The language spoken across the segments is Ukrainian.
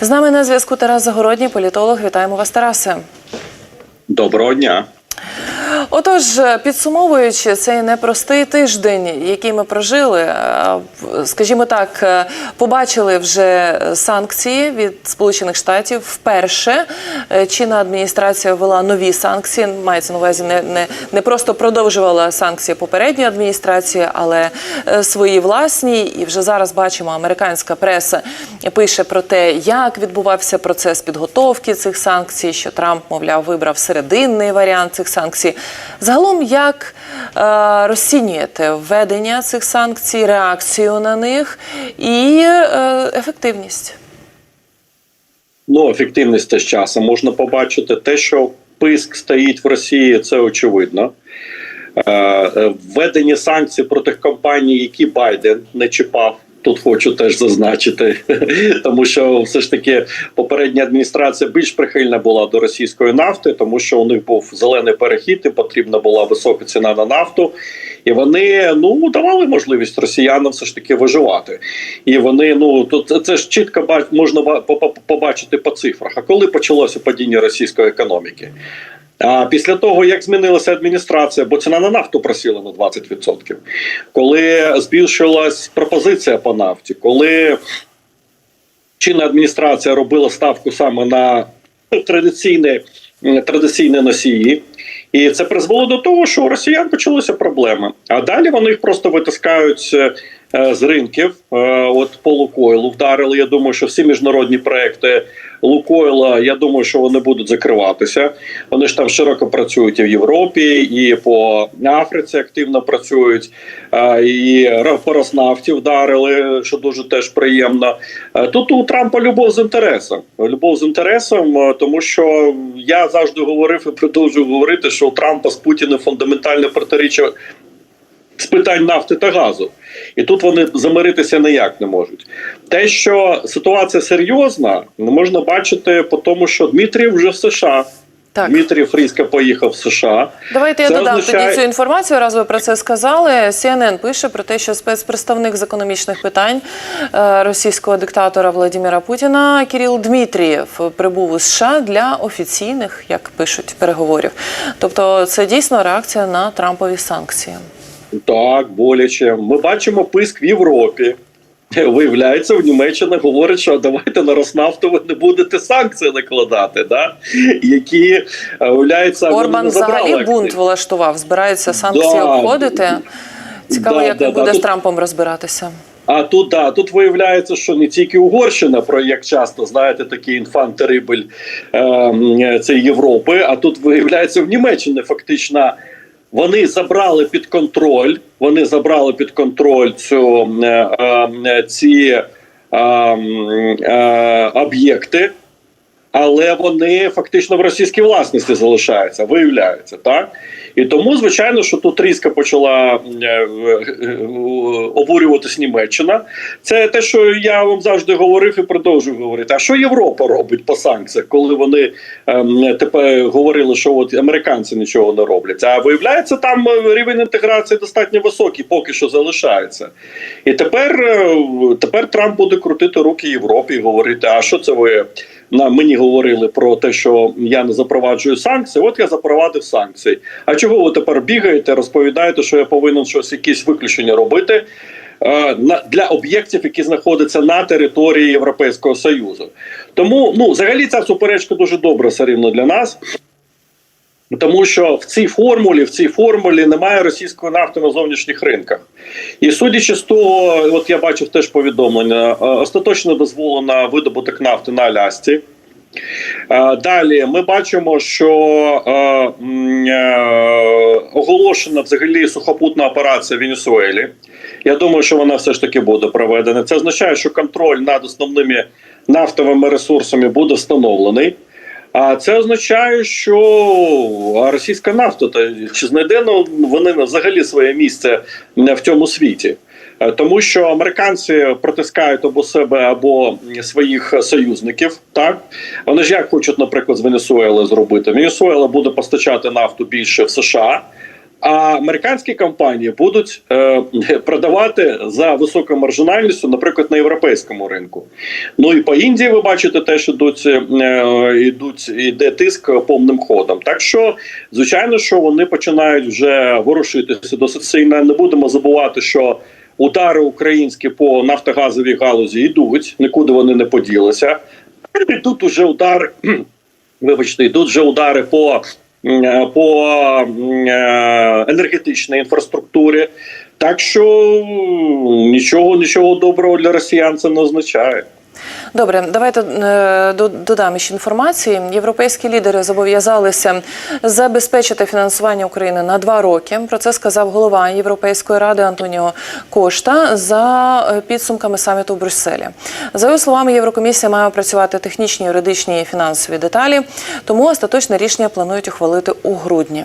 З нами на зв'язку Тарас Загородній, політолог. Вітаємо вас, Тарасе. Доброго дня. Отож, підсумовуючи цей непростий тиждень, який ми прожили, е, скажімо так, е, побачили вже санкції від Сполучених Штатів. Вперше е, чинна адміністрація ввела нові санкції. Мається на увазі не, не, не просто продовжувала санкції попередньої адміністрації, але е, свої власні. І вже зараз бачимо, американська преса пише про те, як відбувався процес підготовки цих санкцій, що Трамп, мовляв, вибрав серединний варіант цих санкцій. Загалом, як е, розцінюєте введення цих санкцій, реакцію на них і е, ефективність? Ну, ефективність теж часом можна побачити. Те, що писк стоїть в Росії, це очевидно. Е, е, санкцій проти компаній, які Байден не чіпав. Тут хочу теж зазначити, тому що все ж таки попередня адміністрація більш прихильна була до російської нафти, тому що у них був зелений перехід, і потрібна була висока ціна на нафту, і вони ну давали можливість росіянам все ж таки виживати. І вони ну тут це ж чітко можна ба- по- по- побачити по цифрах. А коли почалося падіння російської економіки? А після того, як змінилася адміністрація, бо ціна на нафту просіла на 20%, коли збільшилась пропозиція по нафті, коли чинна адміністрація робила ставку саме на традиційні, традиційні носії, і це призвело до того, що у росіян почалися проблеми. А далі вони їх просто витискають з ринків. Е, От по Лукойлу вдарили. Я думаю, що всі міжнародні проекти Лукойла, я думаю, що вони будуть закриватися. Вони ж там широко працюють і в Європі, і по Африці активно працюють. Е, І по Роснафті вдарили, що дуже теж приємно. Е, Тут у Трампа любов з інтересом. Любов з інтересом, е, тому що я завжди говорив і продовжую говорити, що у Трампа з Путіним фундаментальне протиріччя з питань нафти та газу. І тут вони замиритися ніяк не можуть. Те, що ситуація серйозна, можна бачити по тому, що Дмитрів вже в США. Так. Дмитрів різко поїхав в США. Давайте я додам означає- тоді цю інформацію. Раз ви про це сказали. CNN пише про те, що спецпредставник з економічних питань е, російського диктатора Владимира Путіна Кирил Дмитрієв прибув у США для офіційних, як пишуть, переговорів. Тобто, це дійсно реакція на Трампові санкції. Так, боляче. Ми бачимо писк в Європі. Виявляється, в Німеччина говорить, що давайте на Роснафту ви не будете санкції накладати, да? які е, виявляється Орбан взагалі бунт влаштував, збирається санкції Да. обходити. Цікаво, Да, як да, він да. буде з Трампом розбиратися. А тут да, тут виявляється, що не тільки Угорщина, про як часто знаєте, такий інфант терибель е, це Європи. А тут виявляється в Німеччині фактично. Вони забрали під контроль. Вони забрали під контроль цю е, е, ці е, е, об'єкти, але вони фактично в російській власності залишаються, виявляється, так? І тому, звичайно, що тут різко почала е, е, обурюватись Німеччина. Це те, що я вам завжди говорив і продовжую говорити. А що Європа робить по санкціях, коли вони ем, тепер говорили, що от американці нічого не роблять? А виявляється, там рівень інтеграції достатньо високий, поки що залишається. І тепер, е, тепер Трамп буде крутити руки Європі і говорити: а що це ви? На мені говорили про те, що я не запроваджую санкції. От я запровадив санкції. А чого ви тепер бігаєте, розповідаєте, що я повинен щось якісь виключення робити е, на для об'єктів, які знаходяться на території Європейського Союзу? Тому ну взагалі ця суперечка дуже добра все рівно для нас. Тому що в цій формулі, в цій формулі немає російської нафти на зовнішніх ринках. І судячи з того, от я бачив теж повідомлення, е, остаточно дозволено видобуток нафти на Алясці. Е, Далі ми бачимо, що е, оголошена взагалі сухопутна операція в Венесуелі. Я думаю, що вона все ж таки буде проведена. Це означає, що контроль над основними нафтовими ресурсами буде встановлений. А це означає, що російська нафта та чи знайде вони взагалі своє місце в цьому світі? Е, Тому що американці протискають або себе, або своїх союзників. Так вони ж як хочуть, наприклад, з Венесуели зробити. Венесуела буде постачати нафту більше в США. А американські компанії будуть е, продавати за високою маржинальністю, наприклад, на європейському ринку. Ну і по Індії ви бачите, теж ідуть, е, ідуть іде тиск повним ходом. Так що, звичайно, що вони починають вже ворушитися досить сильно. Не будемо забувати, що удари українські по нафтогазовій галузі йдуть, нікуди вони не поділися. І тут уже удар, вибачте, йдуть вже удари по, по е, енергетичній інфраструктурі. Так що нічого, нічого доброго для росіян це не означає. Добре, давайте е, додам ще інформації. Європейські лідери зобов'язалися забезпечити фінансування України на два роки. Про це сказав голова Європейської ради Антоніо Кошта за е, підсумками саміту в Брюсселі. За його словами, Єврокомісія має опрацювати технічні, юридичні і фінансові деталі, тому остаточне рішення планують ухвалити у грудні.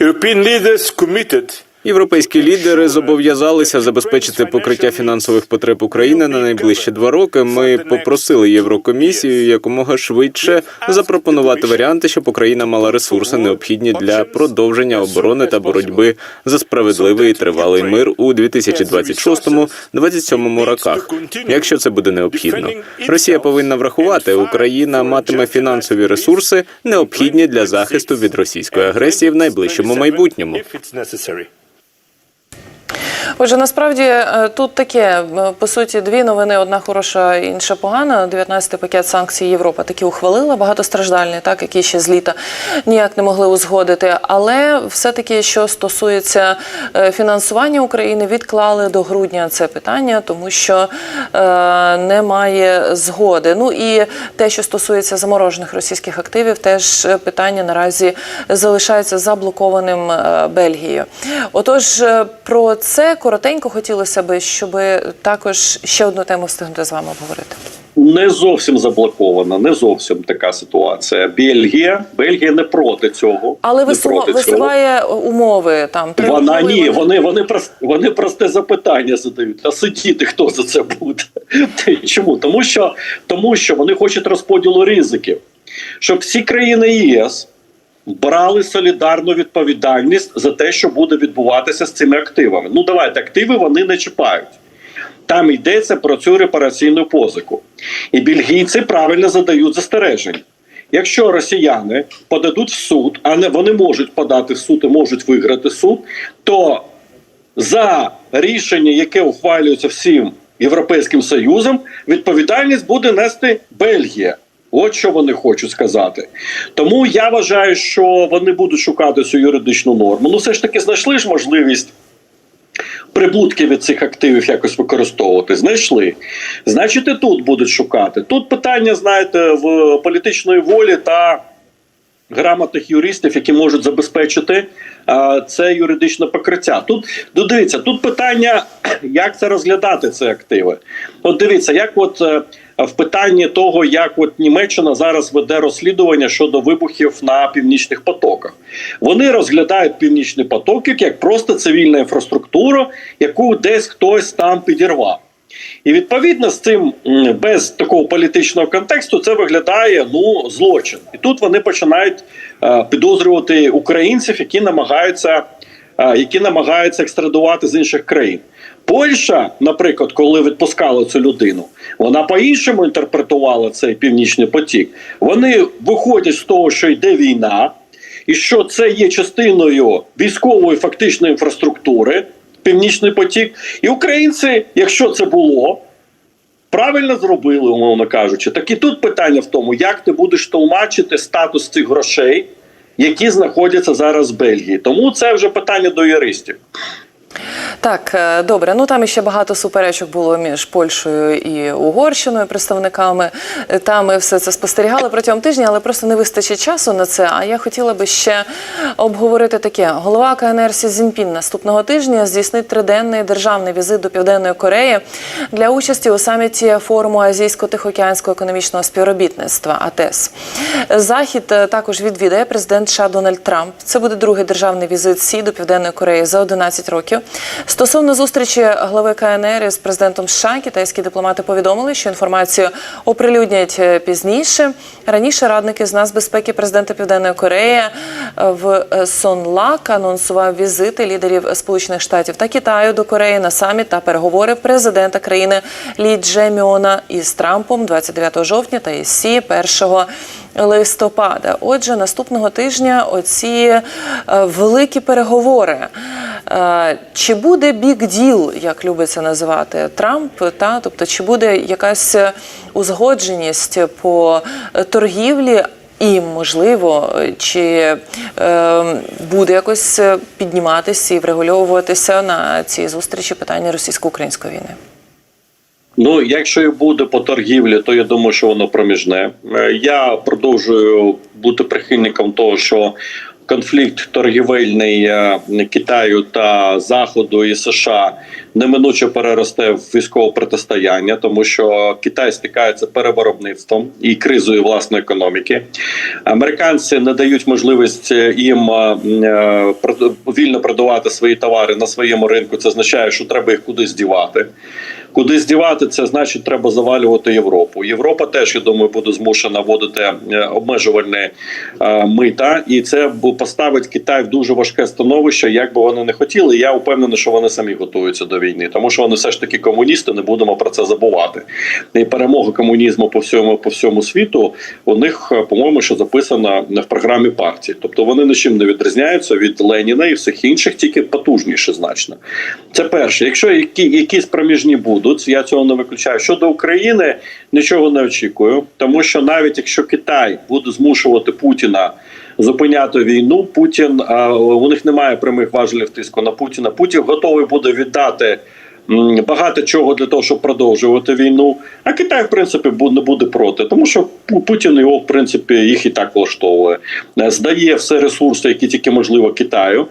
European leaders committed Європейські лідери зобов'язалися забезпечити покриття фінансових потреб України на найближчі два роки. Ми попросили Єврокомісію якомога швидше запропонувати варіанти, щоб Україна мала ресурси необхідні для продовження оборони та боротьби за справедливий і тривалий мир у 2026-2027 роках. Якщо це буде необхідно, Росія повинна врахувати, Україна матиме фінансові ресурси необхідні для захисту від російської агресії в найближчому майбутньому. Отже, насправді е, тут таке е, по суті дві новини: одна хороша, інша погана. 19-й пакет санкцій Європа таки ухвалила багатостраждальний, так які ще з літа ніяк не могли узгодити. Але все-таки, що стосується е, фінансування України, відклали до грудня це питання, тому що е, немає згоди. Ну і те, що стосується заморожених російських активів, теж питання наразі залишається заблокованим Бельгією. Отож, про це коротенько хотілося би, щоб також ще одну тему встигнути з вами обговорити. Не зовсім заблокована, не зовсім така ситуація. Бельгія, Бельгія не проти цього. Але висува, проти цього. умови там. Вона умови, ні, вони, вони, вони просте запитання задають. А сидіти хто за це буде? Чому? Тому що, тому що вони хочуть розподілу ризиків, щоб всі країни єС брали солідарну відповідальність за те, що буде відбуватися з цими активами. Ну давайте активи вони не чіпають. Там йдеться про цю репараційну позику. І бельгійці правильно задають застереження. Якщо росіяни подадуть в суд, а не вони можуть подати в суд і можуть виграти суд, то за рішення, яке ухвалюється всім Європейським Союзом, відповідальність буде нести Бельгія. От що вони хочуть сказати. Тому я вважаю, що вони будуть шукати цю юридичну норму. Ну, все ж таки, знайшли ж можливість прибутки від цих активів якось використовувати. Знайшли. Значить, і тут будуть шукати. Тут питання, знаєте, в політичної волі та грамотних юристів, які можуть забезпечити а, це юридичне покриття. Тут ну, дивіться, тут питання, як це розглядати ці активи. От дивіться, як от е, в питанні того, як от Німеччина зараз веде розслідування щодо вибухів на північних потоках. Вони розглядають північні потоки як просто цивільна інфраструктура, яку десь хтось там підірвав. І відповідно з цим без такого політичного контексту це виглядає ну злочин. І тут вони починають е, підозрювати українців, які намагаються, е, які намагаються екстрадувати з інших країн. Польща, наприклад, коли відпускала цю людину, вона по-іншому інтерпретувала цей північний потік. Вони виходять з того, що йде війна, і що це є частиною військової фактичної інфраструктури, північний потік. І українці, якщо це було, правильно зробили, умовно кажучи. Так і тут питання в тому, як ти будеш тлумачити статус цих грошей, які знаходяться зараз в Бельгії. Тому це вже питання до юристів. Так, е, добре. Ну там іще багато суперечок було між Польщею і Угорщиною, представниками. Е, Там ми все це спостерігали протягом тижня, але просто не вистачить часу на це. А я хотіла би ще обговорити таке: голова КНР Сі Цзіньпін наступного тижня здійснить триденний державний візит до Південної Кореї для участі у саміті форуму Азійсько-Тихоокеанського економічного співробітництва АТЕС. Захід е, також відвідає президент США Дональд Трамп. Це буде другий державний візит Сі до Південної Кореї за 11 років. Стосовно зустрічі глави КНР із президентом США, китайські дипломати повідомили, що інформацію оприлюднять е, пізніше. Раніше радник із нацбезпеки президента Південної Кореї е, в е, Сонлак анонсував візити лідерів Сполучених Штатів та Китаю до Кореї на саміт та переговори президента країни Лі Джеміона із Трампом 29 жовтня та із Сі 1 листопада. Отже, наступного тижня оці е, великі переговори. Е, Чи буде бік діл, як любиться називати Трамп? Та тобто, чи буде якась узгодженість по торгівлі? І можливо, чи е, буде якось підніматися і врегульовуватися на цій зустрічі питання російсько-української війни? Ну, якщо і буде по торгівлі, то я думаю, що воно проміжне. Е, Я продовжую бути прихильником того, що конфлікт торгівельний е, Китаю та Заходу і США неминуче переросте в військове протистояння, тому що Китай стикається перевиробництвом і кризою власної економіки. Американці не дають можливість їм е, е, вільно продавати свої товари на своєму ринку. Це означає, що треба їх кудись дівати. Куди здівати це значить, треба завалювати Європу. Європа теж я думаю буде змушена вводити е, обмежувальні е, мита, і це поставить Китай в дуже важке становище, як би вони не хотіли. Я впевнений, що вони самі готуються до війни, тому що вони все ж таки комуністи. Не будемо про це забувати. І перемога комунізму по всьому по всьому світу у них, е, по-моєму, що записана в програмі партії. Тобто вони нічим не відрізняються від Леніна і всіх інших, тільки потужніше значно. Це перше. Якщо які, якісь проміжні будуть, я цього не виключаю. Щодо України нічого не очікую, тому що навіть якщо Китай буде змушувати Путіна зупиняти війну, Путін у них немає прямих важелів тиску на Путіна. Путін готовий буде віддати. Багато чого для того, щоб продовжувати війну. А Китай, в принципі, не буде проти, тому що Пу- Путін його, в принципі, їх і так влаштовує. Е, Здає все ресурси, які тільки можливо Китаю.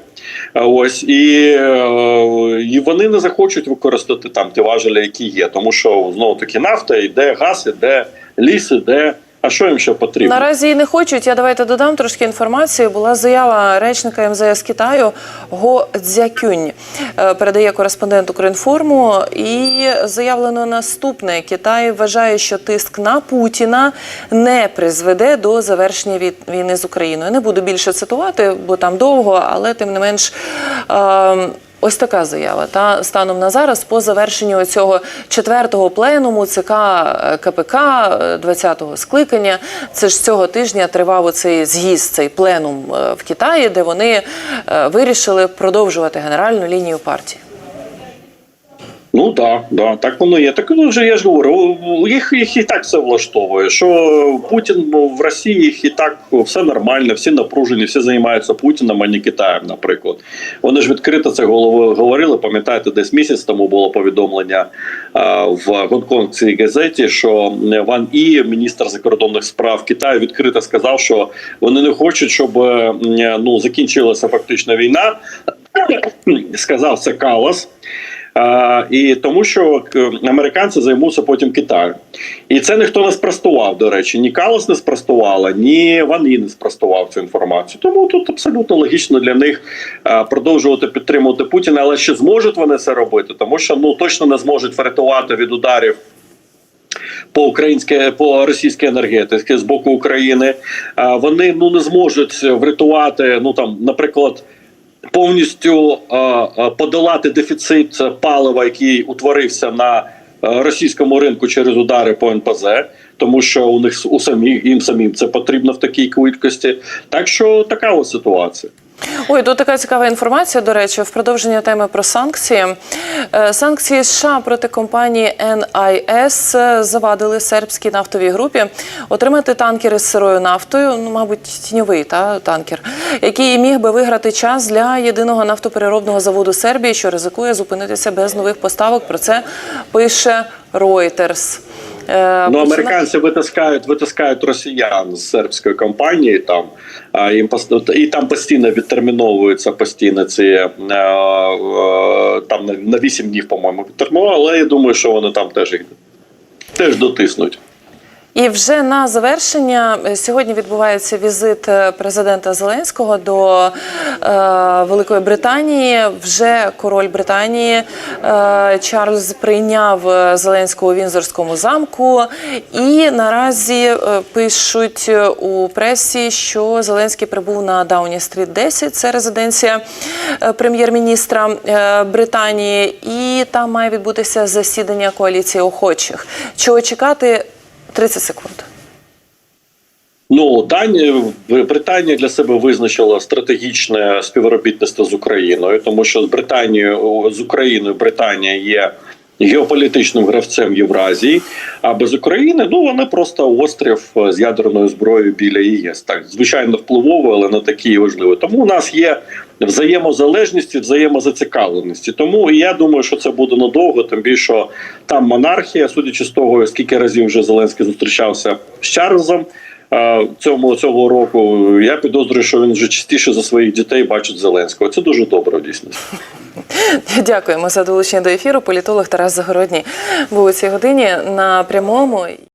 А Ось і, е, і вони не захочуть використати там ті важелі, які є, тому що знову таки нафта йде, газ іде, ліс іде. А що їм ще потрібно? Наразі не хочуть. Я давайте додам трошки інформації. Була заява речника МЗС Китаю Го Цзякюнь. Е, Передає кореспондент Укрінформу. І заявлено наступне: Китай вважає, що тиск на Путіна не призведе до завершення війни з Україною. Не буду більше цитувати, бо там довго, але тим не менш. е, Ось така заява. Та станом на зараз, по завершенню цього четвертого пленуму ЦК е, КПК е, 20-го скликання. Це ж цього тижня тривав оцей з'їзд, цей пленум е, в Китаї, де вони е, вирішили продовжувати генеральну лінію партії. Ну так, да, так воно є. Так ну вже я ж говорю, їх, їх і так все влаштовує. Що Путін ну, в Росії їх і так все нормально, всі напружені, всі займаються Путіним, а не Китаєм, наприклад. Вони ж відкрито це говорили. Пам'ятаєте, десь місяць тому було повідомлення в гонконгській газеті, що Ван І, міністр закордонних справ Китаю, відкрито сказав, що вони не хочуть, щоб е, ну закінчилася фактично війна. Сказав це Калас. А, і тому, що американці займуться потім Китаєм. І це ніхто не спростував, до речі. Ні Калас не спростувала, ні Ван І не спростував цю інформацію. Тому тут абсолютно логічно для них а, продовжувати підтримувати Путіна, але чи зможуть вони це робити? Тому що ну точно не зможуть врятувати від ударів. По українське по російській енергетиці з боку України вони ну не зможуть врятувати. Ну там, наприклад, повністю а, а, подолати дефіцит палива, який утворився на е, російському ринку через удари по НПЗ, тому що у них у самі їм самим це потрібно в такій кількості. Так що така ось ситуація. Ой, тут така цікава інформація. До речі, в продовження теми про санкції. Е, Санкції США проти компанії NIS завадили сербській нафтовій групі отримати танкери з сирою нафтою. Ну, мабуть, тіньовий та танкер, який міг би виграти час для єдиного нафтопереробного заводу Сербії, що ризикує зупинитися без нових поставок. Про це пише Reuters. Е, Ну, американці витискають, витискають росіян з сербської компанії там, і там постійно відтерміновуються постійно ці е, е, там на- на 8 днів, по-моєму, відтермінували, але я думаю, що вони там теж їх теж дотиснуть. І вже на завершення е, сьогодні відбувається візит е, президента Зеленського до е, Великої Британії. Вже король Британії е, Чарльз прийняв е, Зеленського у Вінзорському замку. І наразі пишуть у пресі, що Зеленський прибув на Дауні Стріт 10, це резиденція прем'єр-міністра Британії, і там має відбутися засідання коаліції охочих. Чого чекати? 30 секунд. Ну, Данія Британія для себе визначила стратегічне співробітництво з Україною, тому що з Британією з Україною Британія є геополітичним гравцем Євразії. А без України ну вони просто острів з ядерною зброєю біля ЄС. Так звичайно впливово, але не такі важливі. Тому у нас є взаємозалежність і взаємозацікавленості. Тому і я думаю, що це буде надовго. Тим більше там монархія, судячи з того, скільки разів вже Зеленський зустрічався з Чарльзом. Цьому цього року я підозрюю, що він вже частіше за своїх дітей бачить Зеленського. Це дуже добре в дійсності. Дякуємо за долучення до ефіру. Політолог Тарас Загородній був у цій годині на прямому.